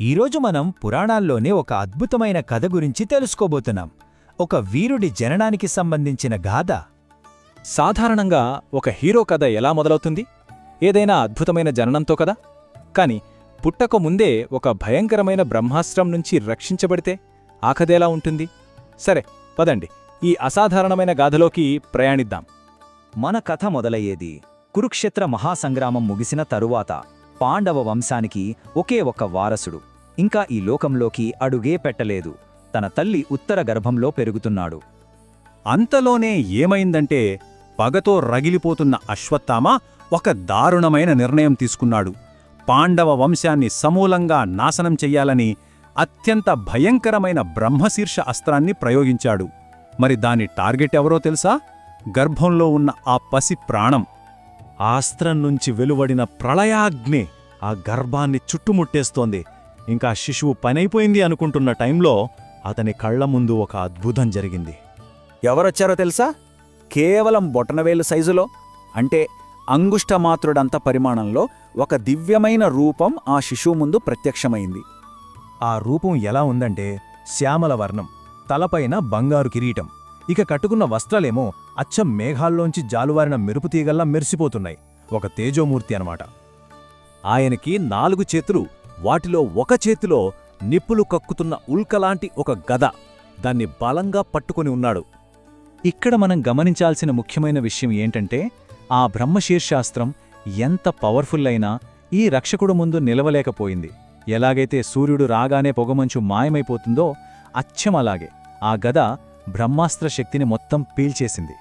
ఈరోజు మనం పురాణాల్లోనే ఒక అద్భుతమైన కథ గురించి తెలుసుకోబోతున్నాం. ఒక వీరుడి జననానికి సంబంధించిన గాథ. సాధారణంగా ఒక హీరో కథ ఎలా మొదలవుతుంది? ఏదైనా అద్భుతమైన జననంతో కదా? కాని పుట్టక ముందే ఒక భయంకరమైన బ్రహ్మాస్త్రం నుంచి రక్షించబడితే ఆ కథ ఎలా ఉంటుంది? సరే పదండి. ఈ అసాధారణమైన గాథలోకి ప్రయాణిద్దాం. మన కథ మొదలయ్యేది కురుక్షేత్ర మహాసంగ్రామం ముగిసిన తరువాత పాండవ వంశానికి ఒకే ఒక వారసుడు. ఇంకా ఈ లోకంలోకి అడుగే పెట్టలేదు. తన తల్లి ఉత్తర గర్భంలో పెరుగుతున్నాడు. అంతలోనే ఏమైందంటే పగతో రగిలిపోతున్న అశ్వత్థామ ఒక దారుణమైన నిర్ణయం తీసుకున్నాడు. పాండవ వంశాన్ని సమూలంగా నాశనం చెయ్యాలని అత్యంత భయంకరమైన బ్రహ్మశీర్ష అస్త్రాన్ని ప్రయోగించాడు. మరి దాని టార్గెట్ ఎవరో తెలుసా? గర్భంలో ఉన్న ఆ పసి ప్రాణం. ఆస్త్రం నుంచి వెలువడిన ప్రళయాగ్ని ఆ గర్భాన్ని చుట్టుముట్టేస్తోంది. ఇంకా శిశువు పనైపోయింది అనుకుంటున్న టైంలో అతని కళ్ళ ముందు ఒక అద్భుతం జరిగింది. ఎవరొచ్చారో తెలుసా? కేవలం బొటనవేలు సైజులో అంటే అంగుష్టమాత్రుడంత పరిమాణంలో ఒక దివ్యమైన రూపం ఆ శిశువు ముందు ప్రత్యక్షమైంది. ఆ రూపం ఎలా ఉందంటే శ్యామల వర్ణం తలపైన బంగారు కిరీటం. ఇక కట్టుకున్న వస్త్రాలేమో అచ్చం మేఘాల్లోంచి జాలువారిన మెరుపుతీగల్లా మెరిసిపోతున్నాయి. ఒక తేజోమూర్తి అనమాట ఆయనకి నాలుగు చేతులు వాటిలో ఒక చేతిలో నిప్పులు కక్కుతున్న ఉల్కలాంటి ఒక గద. దాన్ని బలంగా పట్టుకుని ఉన్నాడు. ఇక్కడ మనం గమనించాల్సిన ముఖ్యమైన విషయం ఏంటంటే ఆ బ్రహ్మశీర్షాస్త్రం ఎంత పవర్ఫుల్ అయినా ఈ రక్షకుడు ముందు నిలవలేకపోయింది. ఎలాగైతే సూర్యుడు రాగానే పొగమంచు మాయమైపోతుందో అచ్చమలాగే ఆ గద బ్రహ్మాస్త్ర శక్తిని మొత్తం పీల్చేసింది.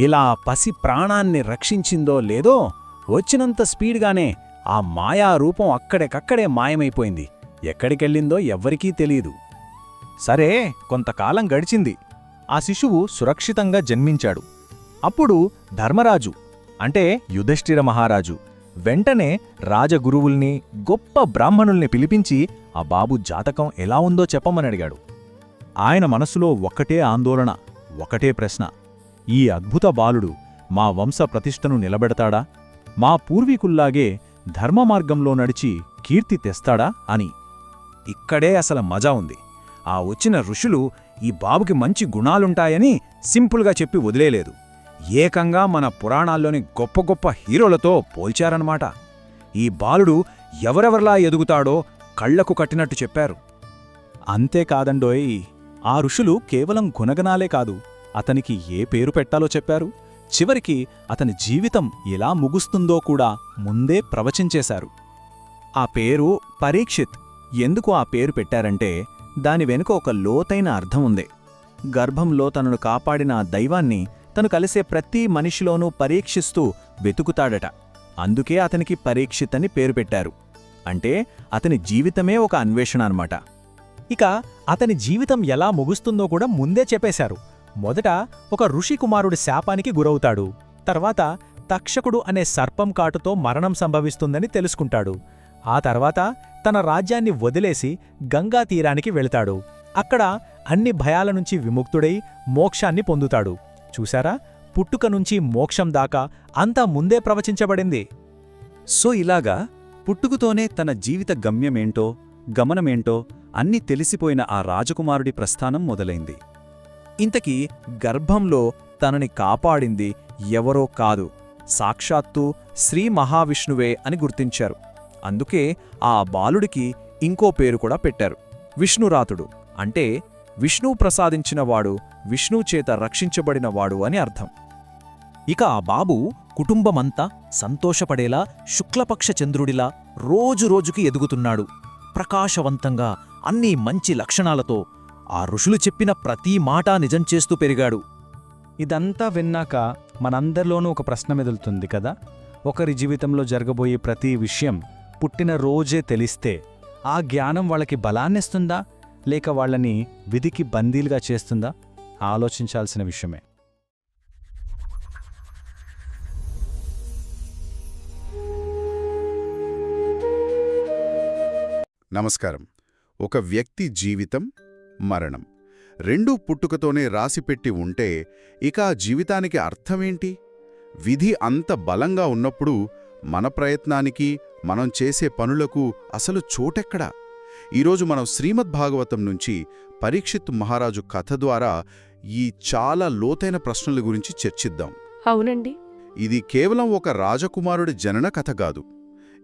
ఇలా పసి ప్రాణాన్ని రక్షించిందో లేదో వచ్చినంత స్పీడ్గానే ఆ మాయా రూపం అక్కడికక్కడే మాయమైపోయింది. ఎక్కడికెళ్ళిందో ఎవ్వరికీ తెలియదు సరే కొంతకాలం గడిచింది. ఆ శిశువు సురక్షితంగా జన్మించాడు. అప్పుడు ధర్మరాజు అంటే యుధిష్ఠిర మహారాజు వెంటనే రాజగురువుల్ని గొప్ప బ్రాహ్మణుల్ని పిలిపించి ఆ బాబు జాతకం ఎలా ఉందో చెప్పమని అడిగాడు. ఆయన మనసులో ఒక్కటే ఆందోళన ఒకటే ప్రశ్న. ఈ అద్భుత బాలుడు మా వంశ ప్రతిష్టను నిలబెడతాడా? మా పూర్వీకుల్లాగే ధర్మమార్గంలో నడిచి కీర్తి తెస్తాడా అని. ఇక్కడే అసలు మజా ఉంది. ఆ వచ్చిన ఋషులు ఈ బాబుకి మంచి గుణాలుంటాయని సింపుల్గా చెప్పి వదిలేలేదు. ఏకంగా మన పురాణాల్లోని గొప్ప గొప్ప హీరోలతో పోల్చారన్నమాట. ఈ బాలుడు ఎవరెవర్లా ఎదుగుతాడో కళ్ళకు కట్టినట్టు చెప్పారు. అంతేకాదండోయ్ ఆ ఋషులు కేవలం గుణగణాలే కాదు అతనికి ఏ పేరు పెట్టాలో చెప్పారు. చివరికి అతని జీవితం ఎలా ముగుస్తుందో కూడా ముందే ప్రవచించేశారు. ఆ పేరు పరీక్షిత్. ఎందుకు ఆ పేరు పెట్టారంటే దాని వెనుక ఒక లోతైన అర్థం ఉంది. గర్భంలో తనను కాపాడిన ఆ దైవాన్ని తను కలిసే ప్రతి మనిషిలోనూ పరీక్షిస్తూ వెతుకుతాడట. అందుకే అతనికి పరీక్షిత్ అని పేరు పెట్టారు. అంటే అతని జీవితమే ఒక అన్వేషణ అన్నమాట. ఇక అతని జీవితం ఎలా ముగుస్తుందో కూడా ముందే చెప్పేశారు. మొదట ఒక ఋషికుమారుడి శాపానికి గురవుతాడు. తర్వాత తక్షకుడు అనే సర్పం కాటుతో మరణం సంభవిస్తుందని తెలుసుకుంటాడు. ఆ తర్వాత తన రాజ్యాన్ని వదిలేసి గంగా తీరానికి వెళతాడు. అక్కడ అన్ని భయాల నుంచి విముక్తుడై మోక్షాన్ని పొందుతాడు. చూశారా? పుట్టుక నుంచి మోక్షం దాకా అంతా ముందే ప్రవచించబడింది. సో ఇలాగా పుట్టుకుతోనే తన జీవిత గమ్యమేంటో గమనమేంటో అన్నీ తెలిసిపోయిన ఆ రాజకుమారుడి ప్రస్థానం మొదలైంది. ఇంతకీ గర్భంలో తనని కాపాడింది ఎవరో కాదు సాక్షాత్తు శ్రీ మహావిష్ణువే అని గుర్తించారు. అందుకే ఆ బాలుడికి ఇంకో పేరు కూడా పెట్టారు విష్ణురాతుడు. అంటే విష్ణువు ప్రసాదించినవాడు విష్ణువు చేత రక్షించబడినవాడు అని అర్థం. ఇక ఆ బాబు కుటుంబమంతా సంతోషపడేలా శుక్లపక్ష చంద్రుడిలా రోజురోజుకి ఎదుగుతున్నాడు. ప్రకాశవంతంగా అన్నీ మంచి లక్షణాలతో ఆ ఋషులు చెప్పిన ప్రతి మాటా నిజం చేస్తూ పెరిగాడు. ఇదంతా విన్నాక మనందరిలోనూ ఒక ప్రశ్న మెదులుతుంది కదా? ఒకరి జీవితంలో జరగబోయే ప్రతి విషయం పుట్టిన రోజే తెలిస్తే ఆ జ్ఞానం వాళ్ళకి బలాన్నిస్తుందా? లేక వాళ్ళని విధికి బందీలుగా చేస్తుందా? ఆలోచించాల్సిన విషయమే. నమస్కారం. ఒక వ్యక్తి జీవితం మరణం రెండూ పుట్టుకతోనే రాసిపెట్టి ఉంటే ఇక ఆ జీవితానికి అర్థమేంటి? విధి అంత బలంగా ఉన్నప్పుడు మన ప్రయత్నానికి మనం చేసే పనులకు అసలు చోటెక్కడా? ఈరోజు మనం శ్రీమద్ భాగవతం నుంచి పరీక్షిత్ మహారాజు కథ ద్వారా ఈ చాలా లోతైన ప్రశ్నల గురించి చర్చిద్దాం. అవునండి. ఇది కేవలం ఒక రాజకుమారుడి జనన కథ కాదు.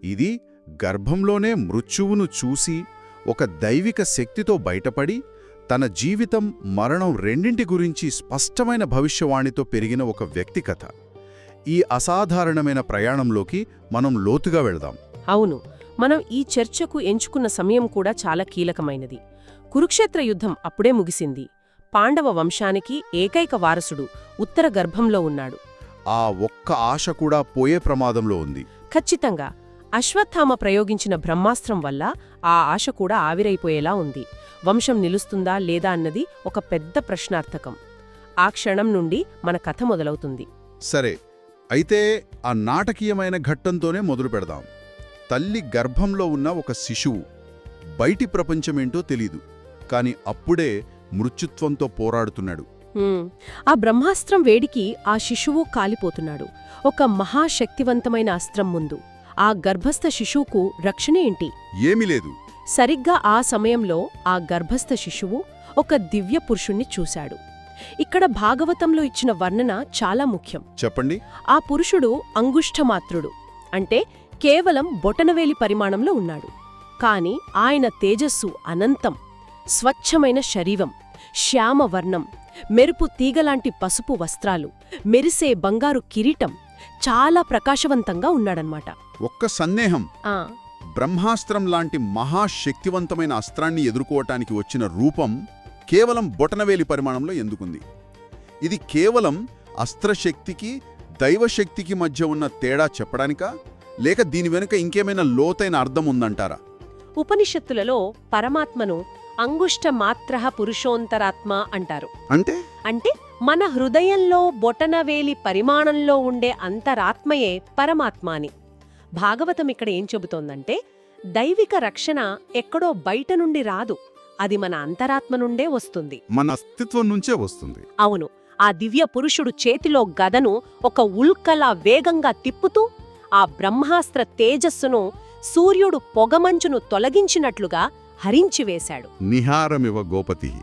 ఇది గర్భంలోనే మృత్యువును చూసి ఒక దైవిక శక్తితో బయటపడి తన జీవితం మరణం రెండింటి గురించి స్పష్టమైన భవిష్యవాణితో పెరిగిన ఒక వ్యక్తి కథ. ఈ అసాధారణమైన ప్రయాణంలోకి మనం లోతుగా వెళదాం. అవును మనం ఈ చర్చకు ఎంచుకున్న సమయం కూడా చాలా కీలకమైనది. కురుక్షేత్ర యుద్ధం అప్పుడే ముగిసింది. పాండవ వంశానికి ఏకైక వారసుడు ఉత్తర గర్భంలో ఉన్నాడు. ఆ ఒక్క ఆశ కూడా పోయే ప్రమాదంలో ఉంది. ఖచ్చితంగా. అశ్వత్థామ ప్రయోగించిన బ్రహ్మాస్త్రం వల్ల ఆ ఆశ కూడా ఆవిరైపోయేలా ఉంది. వంశం నిలుస్తుందా లేదా అన్నది ఒక పెద్ద ప్రశ్నార్థకం. ఆ క్షణం నుండి మన కథ మొదలవుతుంది. సరే అయితే ఆ నాటకీయమైన ఘట్టంతోనే మొదలు పెడదాం. తల్లి గర్భంలో ఉన్న ఒక శిశువు బయటి ప్రపంచమేంటో తెలీదు కాని అప్పుడే మృత్యుత్వంతో పోరాడుతున్నాడు. ఆ బ్రహ్మాస్త్రం వేడికి ఆ శిశువు కాలిపోతున్నాడు. ఒక మహాశక్తివంతమైన అస్త్రం ముందు. ఆ గర్భస్థ శిశువుకు రక్షణ ఏంటి? ఏమీ లేదు. సరిగ్గా ఆ సమయంలో ఆ గర్భస్థ శిశువు ఒక దివ్య పురుషుణ్ణి చూశాడు. ఇక్కడ భాగవతంలో ఇచ్చిన వర్ణన చాలా ముఖ్యం. చెప్పండి. ఆ పురుషుడు అంగుష్ఠమాత్రుడు అంటే కేవలం బొటనవేలి పరిమాణంలో ఉన్నాడు. కాని ఆయన తేజస్సు అనంతం స్వచ్ఛమైన శరీరం శ్యామవర్ణం మెరుపు తీగలాంటి పసుపు వస్త్రాలు మెరిసే బంగారు కిరీటం చాలా ప్రకాశవంతంగా ఉన్నాడన్మాట ఒక్క సందేహం. బ్రహ్మాస్త్రం లాంటి మహాశక్తివంతమైన అస్త్రాన్ని ఎదుర్కోవటానికి వచ్చిన రూపం కేవలం బొటనవేలి పరిమాణంలో ఎందుకుంది? ఇది కేవలం అస్త్రశక్తికి దైవశక్తికి మధ్య ఉన్న తేడా చెప్పడానికా? లేక దీని వెనుక ఇంకేమైనా లోతైన అర్థం ఉందంటారా? ఉపనిషత్తులలో పరమాత్మను అంగుష్ట మాత్ర పురుషోంతరాత్మ అంటారు. అంటే? అంటే మన హృదయంలో బొటనవేలి పరిమాణంలో ఉండే అంతరాత్మయే పరమాత్మ అని భాగవతం ఇక్కడ ఏం చెబుతోందంటే దైవిక రక్షణ ఎక్కడో బయట నుండి రాదు అది మన అంతరాత్మ నుండే వస్తుంది. మన అస్తిత్వం నుంచే వస్తుంది. అవును ఆ దివ్య పురుషుడు చేతిలో గదను ఒక ఉల్కలా వేగంగా తిప్పుతూ ఆ బ్రహ్మాస్త్ర తేజస్సును సూర్యుడు పొగమంచును తొలగించినట్లుగా హరించివేశాడు నిహారమివ గోపతి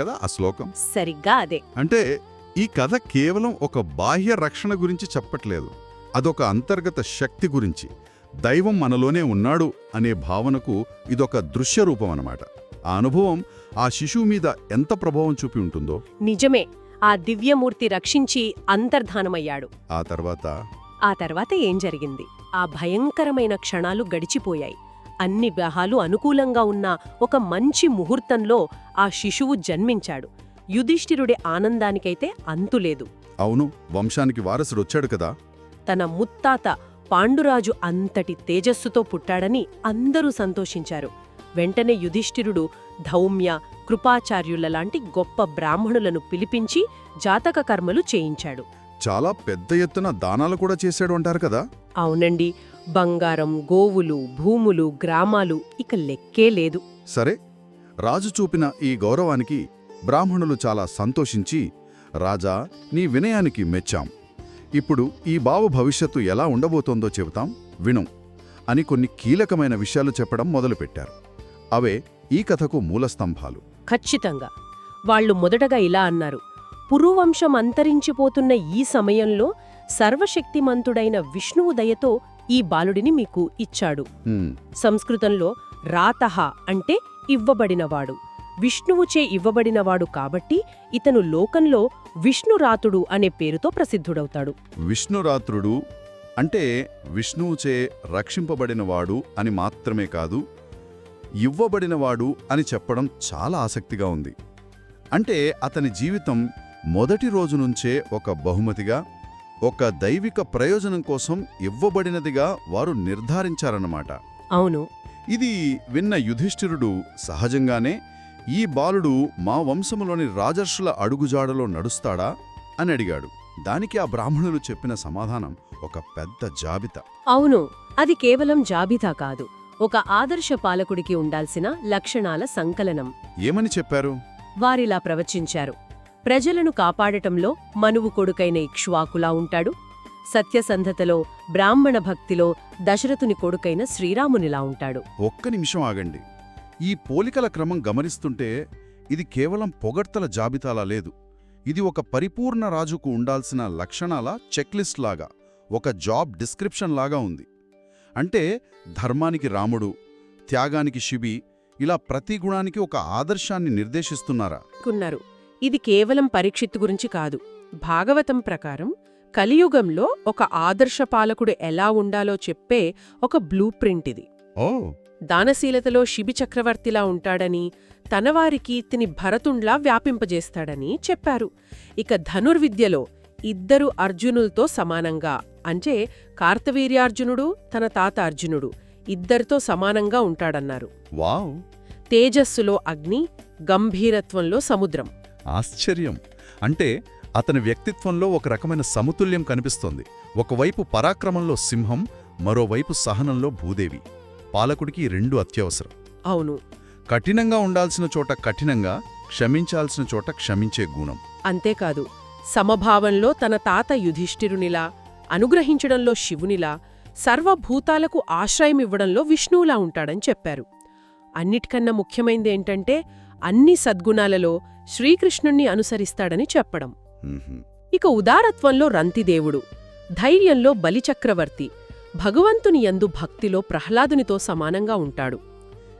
కదా ఆ శ్లోకం? సరిగ్గా అదే. అంటే ఈ కథ కేవలం ఒక బాహ్య రక్షణ గురించి చెప్పట్లేదు. అదొక అంతర్గత శక్తి గురించి. దైవం మనలోనే ఉన్నాడు అనే భావనకు ఇదొక దృశ్య రూపం అన్నమాట. ఆ అనుభవం ఆ శిశువు మీద ఎంత ప్రభావం చూపి ఉంటుందో? నిజమే ఆ దివ్యమూర్తి రక్షించి అంతర్ధానమయ్యాడు. ఆ తర్వాత? ఆ తర్వాత ఏం జరిగింది? ఆ భయంకరమైన క్షణాలు గడిచిపోయాయి. అన్ని గ్రహాలు అనుకూలంగా ఉన్న ఒక మంచి ముహూర్తంలో ఆ శిశువు జన్మించాడు. యుధిష్ఠిరుడి ఆనందానికైతే అంతులేదు అవును వంశానికి వారసుడు వచ్చాడు కదా. తన ముత్తాత పాండురాజు అంతటి తేజస్సుతో పుట్టాడని అందరూ సంతోషించారు. వెంటనే యుధిష్ఠిరుడు ధౌమ్య కృపాచార్యుల లాంటి గొప్ప బ్రాహ్మణులను పిలిపించి జాతక కర్మలు చేయించాడు. చాలా పెద్ద ఎత్తున దానాలు కూడా చేశాడు అంటారు కదా. అవునండి. బంగారం గోవులు భూములు గ్రామాలు ఇక లెక్కే లేదు. సరే రాజు చూపిన ఈ గౌరవానికి బ్రాహ్మణులు చాలా సంతోషించి రాజా నీ వినయానికి మెచ్చాం. ఇప్పుడు ఈ బావ భవిష్యత్తు ఎలా ఉండబోతోందో చెబుతాం విను అని కొన్ని కీలకమైన విషయాలు చెప్పడం మొదలుపెట్టారు. అవే ఈ కథకు మూలస్తంభాలు ఖచ్చితంగా. వాళ్ళు మొదటగా ఇలా అన్నారు పురువంశం అంతరించిపోతున్న ఈ సమయంలో సర్వశక్తిమంతుడైన విష్ణువు దయతో ఈ బాలుడిని మీకు ఇచ్చాడు. సంస్కృతంలో రాతహ అంటే ఇవ్వబడినవాడు. విష్ణువుచే ఇవ్వబడినవాడు కాబట్టి ఇతను లోకంలో విష్ణురాతుడు అనే పేరుతో ప్రసిద్ధుడవుతాడు. విష్ణురాత్రుడు అంటే విష్ణువుచే రక్షింపబడినవాడు అని మాత్రమే కాదు ఇవ్వబడినవాడు అని చెప్పడం చాలా ఆసక్తిగా ఉంది. అంటే అతని జీవితం మొదటి రోజు నుంచే ఒక బహుమతిగా ఒక దైవిక ప్రయోజనం కోసం ఇవ్వబడినదిగా వారు నిర్ధారించారన్నమాట. అవును. ఇది విన్న యుధిష్ఠిరుడు సహజంగానే ఈ బాలుడు మా వంశములోని రాజర్షుల అడుగుజాడలో నడుస్తాడా? అని అడిగాడు. దానికి ఆ బ్రాహ్మణులు చెప్పిన సమాధానం ఒక పెద్ద జాబితా. అవును అది కేవలం జాబితా కాదు. ఒక ఆదర్శ పాలకుడికి ఉండాల్సిన లక్షణాల సంకలనం. ఏమని చెప్పారు? వారిలా ప్రవచించారు. ప్రజలను కాపాడటంలో మనువు కొడుకైన ఇక్ష్వాకులా ఉంటాడు. సత్యసంధతలో బ్రాహ్మణ భక్తిలో దశరథుని కొడుకైన శ్రీరామునిలా ఉంటాడు. ఒక్క నిమిషం ఆగండి. ఈ పోలికల క్రమం గమనిస్తుంటే ఇది కేవలం పొగడ్తల జాబితాలా లేదు. ఇది ఒక పరిపూర్ణ రాజుకు ఉండాల్సిన లక్షణాల చెక్లిస్ట్ లాగా ఒక జాబ్ డిస్క్రిప్షన్ లాగా ఉంది. అంటే ధర్మానికి రాముడు త్యాగానికి శిబి ఇలా ప్రతి గుణానికి ఒక ఆదర్శాన్ని నిర్దేశిస్తున్నారా? ఇది కేవలం పరీక్షిత్తు గురించి కాదు. భాగవతం ప్రకారం కలియుగంలో ఒక ఆదర్శ పాలకుడు ఎలా ఉండాలో చెప్పే ఒక బ్లూ ప్రింట్ ఇది. దానశీలతలో శిబి చక్రవర్తిలా ఉంటాడని తనవారి కీర్తిని భరతుండ్లా వ్యాపింపజేస్తాడని చెప్పారు. ఇక ధనుర్విద్యలో ఇద్దరు అర్జునులతో సమానంగా అంటే కార్తవీర్యార్జునుడు తన తాత అర్జునుడు ఇద్దరితో సమానంగా ఉంటాడన్నారు. వావ్! తేజస్సులో అగ్ని గంభీరత్వంలో సముద్రం. ఆశ్చర్యం. అంటే అతని వ్యక్తిత్వంలో ఒక రకమైన సమతుల్యం కనిపిస్తోంది. ఒకవైపు పరాక్రమంలో సింహం మరోవైపు సహనంలో భూదేవి. పాలకుడికి రెండు అత్యవసరం. అవును. కఠినంగా ఉండాల్సిన చోట కఠినంగా క్షమించాల్సిన చోట క్షమించే గుణం. అంతేకాదు సమభావంలో తన తాత యుధిష్ఠిరునిలా అనుగ్రహించడంలో శివునిలా సర్వభూతాలకు ఆశ్రయమివ్వడంలో విష్ణువులా ఉంటాడని చెప్పారు. అన్నిటికన్నా ముఖ్యమైందేంటంటే అన్ని సద్గుణాలలో శ్రీకృష్ణుణ్ణి అనుసరిస్తాడని చెప్పడం. ఇక ఉదారత్వంలో రంతిదేవుడు ధైర్యంలో బలిచక్రవర్తి భగవంతుని యందు భక్తిలో ప్రహ్లాదునితో సమానంగా ఉంటాడు.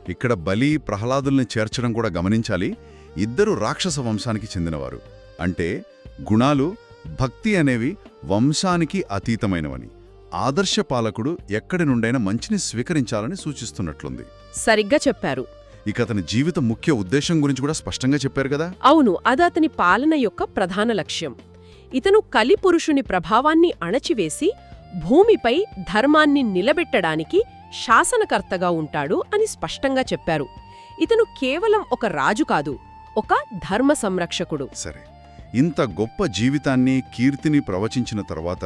ఇక్కడ బలి ప్రహ్లాదుల్ని చేర్చడం కూడా గమనించాలి. ఇద్దరు రాక్షస వంశానికి చెందినవారు. అంటే గుణాలు భక్తి అనేవి వంశానికి అతీతమైనవని. ఆదర్శ పాలకుడు ఎక్కడి నుండైనా మంచిని స్వీకరించాలని సూచిస్తున్నట్లుంది. సరిగ్గా చెప్పారు. ఇక అతని జీవిత ముఖ్య ఉద్దేశం గురించి కూడా స్పష్టంగా చెప్పారు కదా. అవును అది అతని పాలన యొక్క ప్రధాన లక్ష్యం. ఇతను కలిపురుషుని ప్రభావాన్ని అణచివేసి భూమిపై ధర్మాన్ని నిలబెట్టడానికి శాసనకర్తగా ఉంటాడు అని స్పష్టంగా చెప్పారు. ఇతను కేవలం ఒక రాజు కాదు ఒక ధర్మ సంరక్షకుడు. సరే ఇంత గొప్ప జీవితాన్ని కీర్తిని ప్రవచించిన తర్వాత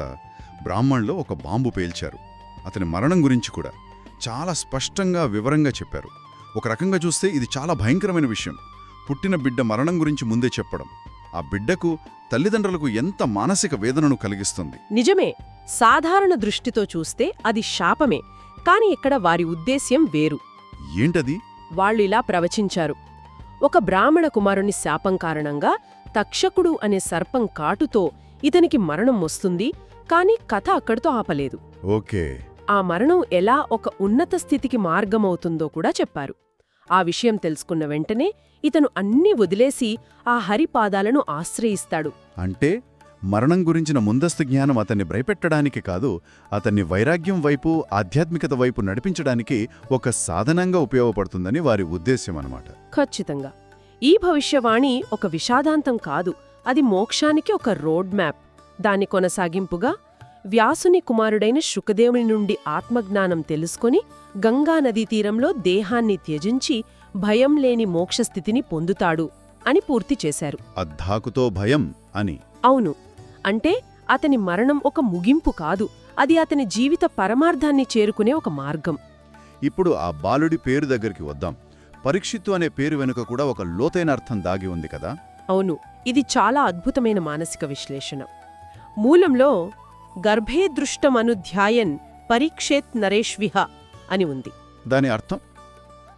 బ్రాహ్మణ్లో ఒక బాంబు పేల్చారు. అతని మరణం గురించి కూడా చాలా స్పష్టంగా వివరంగా చెప్పారు. ఒక రకంగా చూస్తే ఇది చాలా భయంకరమైన విషయం. పుట్టిన బిడ్డ మరణం గురించి ముందే చెప్పడం. ఆ బిడ్డకు తల్లిదండ్రులకు ఎంత మానసిక వేదనను కలిగిస్తుంది. నిజమే సాధారణ దృష్టితో చూస్తే అది శాపమే కాని ఇక్కడ వారి ఉద్దేశ్యం వేరు. ఏంటది? వాళ్ళు ఇలా ప్రవచించారు. ఒక బ్రాహ్మణ కుమారుని శాపం కారణంగా తక్షకుడు అనే సర్పం కాటుతో ఇతనికి మరణం వస్తుంది కాని కథ అక్కడితో ఆపలేదు. ఓకే. ఆ మరణం ఎలా ఒక ఉన్నత స్థితికి మార్గమవుతుందో కూడా చెప్పారు. ఆ విషయం తెలుసుకున్న వెంటనే ఇతను అన్నీ వదిలేసి ఆ హరిపాదాలను ఆశ్రయిస్తాడు. అంటే మరణం గురించిన ముందస్తు జ్ఞానం అతన్ని భయపెట్టడానికి కాదు అతన్ని వైరాగ్యం వైపు ఆధ్యాత్మికత వైపు నడిపించడానికి ఒక సాధనంగా ఉపయోగపడుతుందని వారి ఉద్దేశ్యం అన్నమాట. ఖచ్చితంగా. ఈ భవిష్యవాణి ఒక విషాదాంతం కాదు అది మోక్షానికి ఒక రోడ్ మ్యాప్. దాని కొనసాగింపుగా వ్యాసుని కుమారుడైన శుకదేవుని నుండి ఆత్మజ్ఞానం తెలుసుకొని గంగా నదీ తీరంలో దేహాన్ని త్యజించి భయం లేని మోక్షస్థితిని పొందుతాడు అని పూర్తి చేశారు. అద్ధాకుతో భయం అని. అవును. అంటే అతని మరణం ఒక ముగింపు కాదు అది అతని జీవిత పరమార్థాన్ని చేరుకునే ఒక మార్గం. ఇప్పుడు ఆ బాలుడి పేరు దగ్గరికి వద్దాం. పరీక్షిత్తు అనే పేరు వెనుక కూడా ఒక లోతైన అర్థం దాగి ఉంది కదా? అవును. ఇది చాలా అద్భుతమైన మానసిక విశ్లేషణ. మూలంలో గర్భే దృష్టమనుధ్యాయన్ పరీక్షేత్ నరేష్విహ అని ఉంది. దాని అర్థం?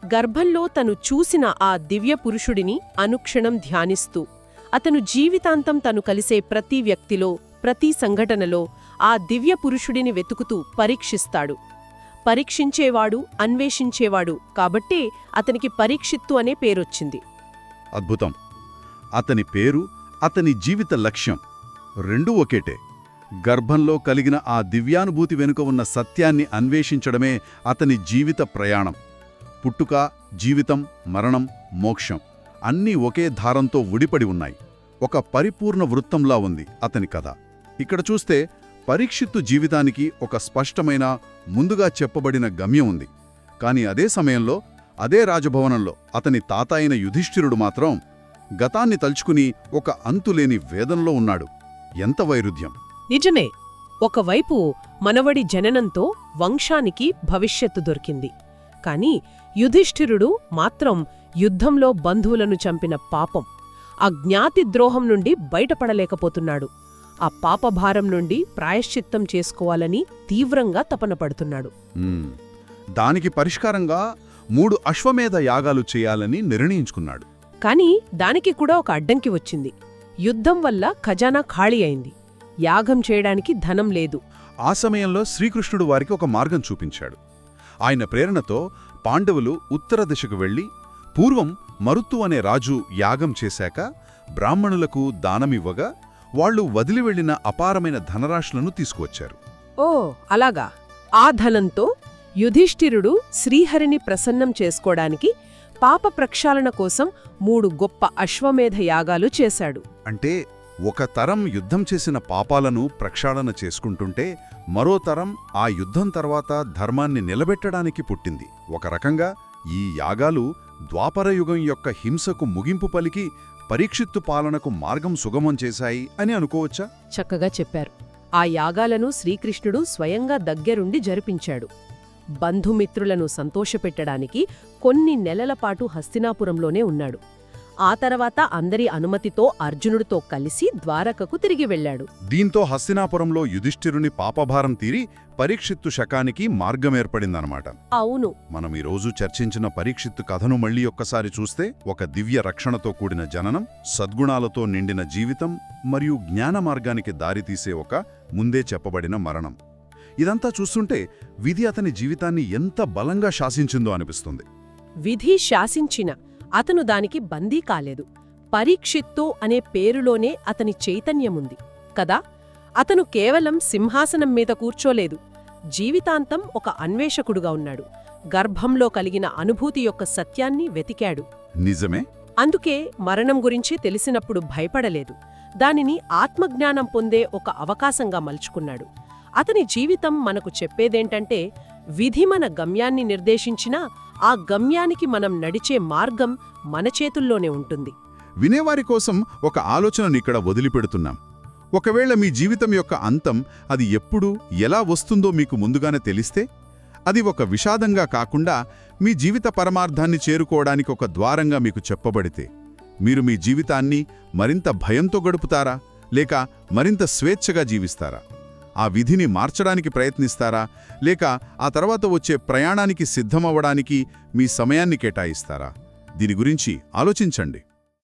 గర్భంలో తను చూసిన ఆ దివ్య పురుషుడిని అనుక్షణం ధ్యానిస్తూ అతను జీవితాంతం తను కలిసే ప్రతి వ్యక్తిలో ప్రతి సంఘటనలో ఆ దివ్య పురుషుడిని వెతుకుతూ పరీక్షిస్తాడు. పరీక్షించేవాడు అన్వేషించేవాడు కాబట్టే అతనికి పరీక్షిత్తు అనే పేరొచ్చింది. అద్భుతం. అతని పేరు అతని జీవిత లక్ష్యం రెండూ ఒకేటే. గర్భంలో కలిగిన ఆ దివ్యానుభూతి వెనుక ఉన్న సత్యాన్ని అన్వేషించడమే అతని జీవిత ప్రయాణం. పుట్టుక జీవితం మరణం మోక్షం అన్నీ ఒకే ధారంతో ఉడిపడి ఉన్నాయి. ఒక పరిపూర్ణ వృత్తంలా ఉంది అతని కథ. ఇక్కడ చూస్తే పరీక్షిత్తు జీవితానికి ఒక స్పష్టమైన ముందుగా చెప్పబడిన గమ్యం ఉంది. కాని అదే సమయంలో అదే రాజభవనంలో అతని తాత అయిన యుధిష్ఠిరుడు మాత్రం గతాన్ని తలుచుకుని ఒక అంతులేని వేదనలో ఉన్నాడు. ఎంత వైరుధ్యం! నిజమే ఒకవైపు మనవడి జననంతో వంశానికి భవిష్యత్తు దొరికింది. కాని యుధిష్ఠిరుడు మాత్రం యుద్ధంలో బంధువులను చంపిన పాపం. ఆ జ్ఞాతి ద్రోహం నుండి బయటపడలేకపోతున్నాడు. ఆ పాపభారం నుండి ప్రాయశ్చిత్తం చేసుకోవాలని తీవ్రంగా తపన పడుతున్నాడు. మ్మ్. దానికి పరిష్కారంగా మూడు అశ్వమేధ యాగాలు చేయాలని నిర్ణయించుకున్నాడు. కాని దానికి కూడా ఒక అడ్డంకి వచ్చింది. యుద్ధం వల్ల ఖజానా ఖాళీ అయింది. యాగం చేయడానికి ధనం లేదు. ఆ సమయంలో శ్రీకృష్ణుడు వారికి ఒక మార్గం చూపించాడు. ఆయన ప్రేరణతో పాండవులు ఉత్తర దిశకు వెళ్ళి పూర్వం మరుత్తు అనే రాజు యాగం చేశాక బ్రాహ్మణులకు దానమివ్వగా వాళ్ళు వదిలి వెళ్ళిన అపారమైన ధనరాశులను తీసుకువచ్చారు. ఓ అలాగా. ఆ ధనంతో యుధిష్ఠిరుడు శ్రీహరిని ప్రసన్నం చేసుకోవడానికి పాప ప్రక్షాళన కోసం మూడు గొప్ప అశ్వమేధ యాగాలు చేశాడు. అంటే ఒక తరం యుద్ధం చేసిన పాపాలను ప్రక్షాళన చేసుకుంటుంటే మరో తరం ఆ యుద్ధం తర్వాత ధర్మాన్ని నిలబెట్టడానికి పుట్టింది. ఒక రకంగా ఈ యాగాలు ద్వాపరయుగం యొక్క హింసకు ముగింపు పలికి పరీక్షిత్తు పాలనకు మార్గం సుగమం చేశాయి అని అనుకోవచ్చా? చక్కగా చెప్పారు. ఆ యాగాలను శ్రీకృష్ణుడు స్వయంగా దగ్గరుండి జరిపించాడు. బంధుమిత్రులను సంతోషపెట్టడానికి కొన్ని నెలల పాటు హస్తినాపురంలోనే ఉన్నాడు. ఆ తర్వాత అందరి అనుమతితో అర్జునుడితో కలిసి ద్వారకకు తిరిగి వెళ్ళాడు. దీంతో హస్తినాపురంలో యుధిష్ఠిరుని పాపభారం తీరి పరీక్షిత్తు శకానికి మార్గమేర్పడిందనమాట అవును. మనం ఈరోజు చర్చించిన పరీక్షిత్తు కథను మళ్ళీ ఒక్కసారి చూస్తే ఒక దివ్య రక్షణతో కూడిన జననం సద్గుణాలతో నిండిన జీవితం మరియు జ్ఞాన మార్గానికి దారితీసే ఒక ముందే చెప్పబడిన మరణం. ఇదంతా చూస్తుంటే విధి అతని జీవితాన్ని ఎంత బలంగా శాసించిందో అనిపిస్తుంది. విధి శాసించిన అతను దానికి బందీ కాలేదు. పరీక్షిత్తు అనే పేరులోనే అతని చైతన్యముంది. కదా? అతను కేవలం సింహాసనం మీద కూర్చోలేదు. జీవితాంతం ఒక అన్వేషకుడుగా ఉన్నాడు. గర్భంలో కలిగిన అనుభూతి యొక్క సత్యాన్ని వెతికాడు. నిజమే? అందుకే మరణం గురించి తెలిసినప్పుడు భయపడలేదు. దానిని ఆత్మజ్ఞానం పొందే ఒక అవకాశంగా మలుచుకున్నాడు. అతని జీవితం మనకు చెప్పేదేంటంటే విధి మన గమ్యాన్ని నిర్దేశించినా ఆ గమ్యానికి మనం నడిచే మార్గం మన చేతుల్లోనే ఉంటుంది. వినేవారి కోసం ఒక ఆలోచనను ఇక్కడ వదిలిపెడుతున్నాం. ఒకవేళ మీ జీవితం యొక్క అంతం అది ఎప్పుడు ఎలా వస్తుందో మీకు ముందుగానే తెలిస్తే అది ఒక విషాదంగా కాకుండా మీ జీవిత పరమార్థాన్ని చేరుకోవడానికి ఒక ద్వారంగా మీకు చెప్పబడితే మీరు మీ జీవితాన్ని మరింత భయంతో గడుపుతారా? లేక మరింత స్వేచ్ఛగా జీవిస్తారా? ఆ విధిని మార్చడానికి ప్రయత్నిస్తారా? లేక ఆ తర్వాత వచ్చే ప్రయాణానికి సిద్ధమవ్వడానికి మీ సమయాన్ని కేటాయిస్తారా? దీని గురించి ఆలోచించండి.